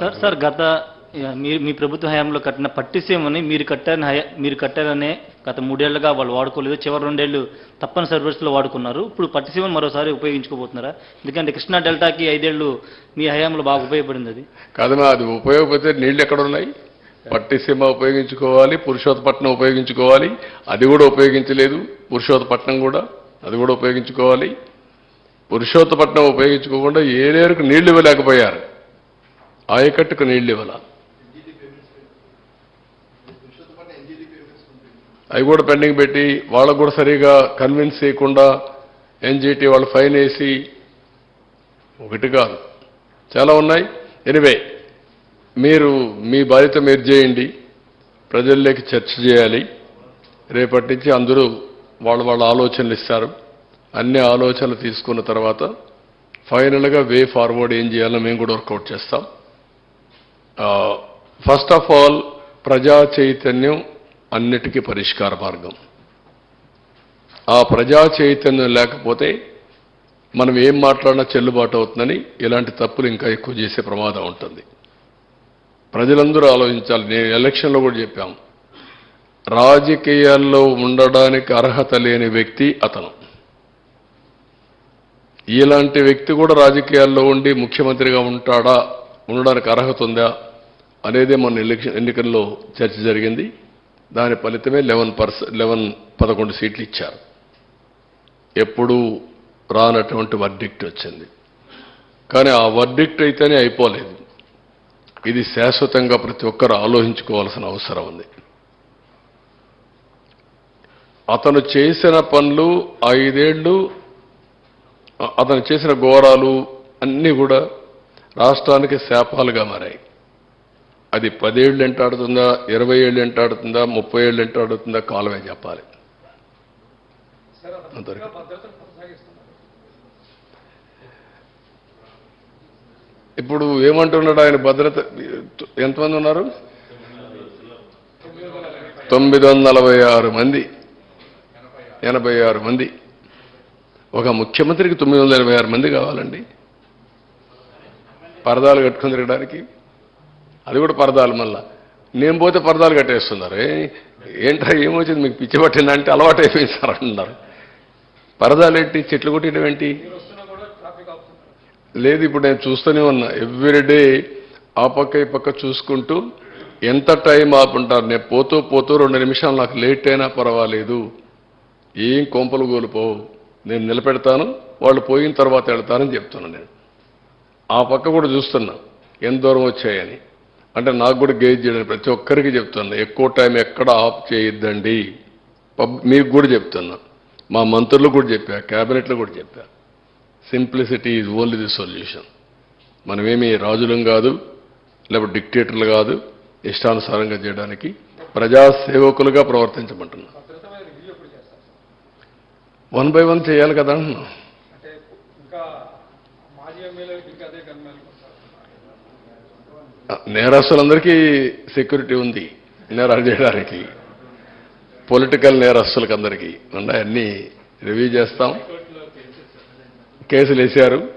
Sir sir గత మీరు మీ ప్రభుత్వ హయాంలో కట్టిన పట్టిసీమని మీరు కట్టారని హయా మీరు కట్టారనే గత మూడేళ్ళుగా వాళ్ళు వాడుకోలేదు. చివరి రెండేళ్ళు తప్పని సర్వీస్లో వాడుకున్నారు. ఇప్పుడు పట్టిసీమను మరోసారి ఉపయోగించుకోబోతున్నారా ఎందుకంటే కృష్ణా డెల్టాకి ఐదేళ్ళు మీ హయాంలో బాగా ఉపయోగపడింది అది. కాదు అది ఉపయోగపడితే నీళ్ళు ఎక్కడ ఉన్నాయి పట్టిసీమ ఉపయోగించుకోవాలి పురుషోత్తపట్నం ఉపయోగించుకోవాలి. అది కూడా ఉపయోగించలేదు. పురుషోత్తపట్నం కూడా అది కూడా ఉపయోగించుకోవాలి. పురుషోత్తపట్నం ఉపయోగించుకోకుండా ఏరేరుకు నీళ్ళు ఇవ్వలేకపోయారు. ఆయకట్టుకు నీళ్ళు ఇవ్వాల. అవి కూడా పెండింగ్ పెట్టి వాళ్ళకు కూడా సరిగా కన్విన్స్ చేయకుండా ఎన్జిటి వాళ్ళు ఫైన్ వేసి ఒకటి కాదు. చాలా ఉన్నాయి. ఎనివే మీరు మీ బాధ్యత మీరు చేయండి. ప్రజల్లోకి చర్చ చేయాలి. రేపటి నుంచి అందరూ వాళ్ళ వాళ్ళ ఆలోచనలు ఇస్తారు. అన్ని ఆలోచనలు తీసుకున్న తర్వాత ఫైనల్గా వే ఫార్వర్డ్ ఏం చేయాలో మేము కూడా వర్కౌట్ చేస్తాం. ఫస్ట్ ఆఫ్ ఆల్ ప్రజా చైతన్యం అన్నిటికీ పరిష్కార మార్గం. ఆ ప్రజా చైతన్యం లేకపోతే మనం ఏం మాట్లాడినా చెల్లుబాటు అవుతుందని ఇలాంటి తప్పులు ఇంకా ఎక్కువ చేసే ప్రమాదం ఉంటుంది. ప్రజలందరూ ఆలోచించాలి. నేను ఎలక్షన్లో కూడా చెప్పాం. రాజకీయాల్లో ఉండడానికి అర్హత లేని వ్యక్తి అతను. ఇలాంటి వ్యక్తి కూడా రాజకీయాల్లో ఉండి ముఖ్యమంత్రిగా ఉంటాడా? ఉండడానికి అర్హత ఉందా? అనేదే మన ఎలక్షన్ ఎన్నికల్లో చర్చ జరిగింది. దాని ఫలితమే లెవెన్ పర్స లెవెన్ పదకొండు సీట్లు ఇచ్చారు. ఎప్పుడూ రానటువంటి వర్డిక్ట్ వచ్చింది. కానీ ఆ వర్డిక్ట్ అయితేనే అయిపోలేదు. ఇది శాశ్వతంగా ప్రతి ఒక్కరు ఆలోచించుకోవాల్సిన అవసరం ఉంది. అతను చేసిన పనులు ఐదేళ్ళు అతను చేసిన ఘోరాలు అన్నీ కూడా రాష్ట్రానికి శాపాలుగా మారాయి. అది పదేళ్ళు ఎంటాడుతుందా ఇరవై ఏళ్ళు ఎంటాడుతుందా ముప్పై ఏళ్ళు ఎంటాడుతుందా కాలమే చెప్పాలి. అంతవరకు. ఇప్పుడు ఏమంటున్నాడు ఆయన భద్రత? ఎంతమంది ఉన్నారు? తొమ్మిది వందల నలభై ఆరు మంది. ఎనభై ఆరు మంది. ఒక ముఖ్యమంత్రికి తొమ్మిది వందల ఎనభై ఆరు మంది కావాలండి. పరదాలు కట్టుకుని తిరగడానికి. అది కూడా పరదాలు మళ్ళా. నేను పోతే పరదాలు కట్టేస్తున్నారు. ఏంటో ఏమొచ్చింది? మీకు పిచ్చి పట్టిందంటే అలవాటు అయిపోయింది సార్ అంటున్నారు పరదాలు ఏంటి చెట్లు కొట్టడం ఏంటి? లేదు ఇప్పుడు నేను చూస్తూనే ఉన్నా. ఎవ్రీడే ఆ పక్క ఈ పక్క చూసుకుంటూ ఎంత టైం ఆపుంటారు? నేను పోతూ పోతూ రెండు నిమిషాలు నాకు లేట్ అయినా పర్వాలేదు. ఏం కొంపలు కోల్పోవు. నేను నిలబెడతాను. వాళ్ళు పోయిన తర్వాత వెళ్తానని చెప్తున్నాను నేను. ఆ పక్క కూడా చూస్తున్నా. ఎంత దూరం వచ్చాయని. అంటే నాకు కూడా గేజ్ చేయడానికి ప్రతి ఒక్కరికి చెప్తున్నా ఎక్కువ టైం ఎక్కడ ఆఫ్ చేయొద్దండి. పబ్ మీకు కూడా చెప్తున్నా. మా మంత్రులు కూడా చెప్పా క్యాబినెట్లో కూడా చెప్పా. Simplicity is only the solution. మనమేమి రాజులం కాదు లేకపోతే డిక్టేటర్లు కాదు ఇష్టానుసారంగా చేయడానికి ప్రజాసేవకులుగా ప్రవర్తించమంటున్నాం. వన్ బై వన్ చేయాలి కదా అంటున్నా అంటే ఇంకా మాజీ ఎమ్మెల్యేలకు ఇంకా అదే కన్మాలి నేరస్తులందరికీ సెక్యూరిటీ ఉంది. నేరాలు చేయడానికి. పొలిటికల్ నేరస్తులకు అందరికీ ఉన్నాయి రివ్యూ చేస్తాం. కేసులు వేశారు.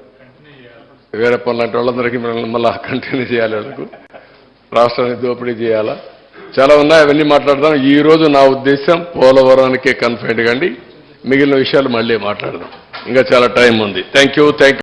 వేరే పనులంటే వాళ్ళందరికీ మళ్ళీ మళ్ళా కంటిన్యూ చేయాలి వాళ్ళకు. రాష్ట్రాన్ని దోపిడీ చేయాలా? చాలా ఉన్నాయి. అవన్నీ మాట్లాడదాం. ఈ రోజు నా ఉద్దేశం పోలవరానికే కన్ఫైన్ కండి. మిగిలిన విషయాలు మళ్ళీ మాట్లాడదాం. ఇంకా చాలా టైం ఉంది. Thank you thank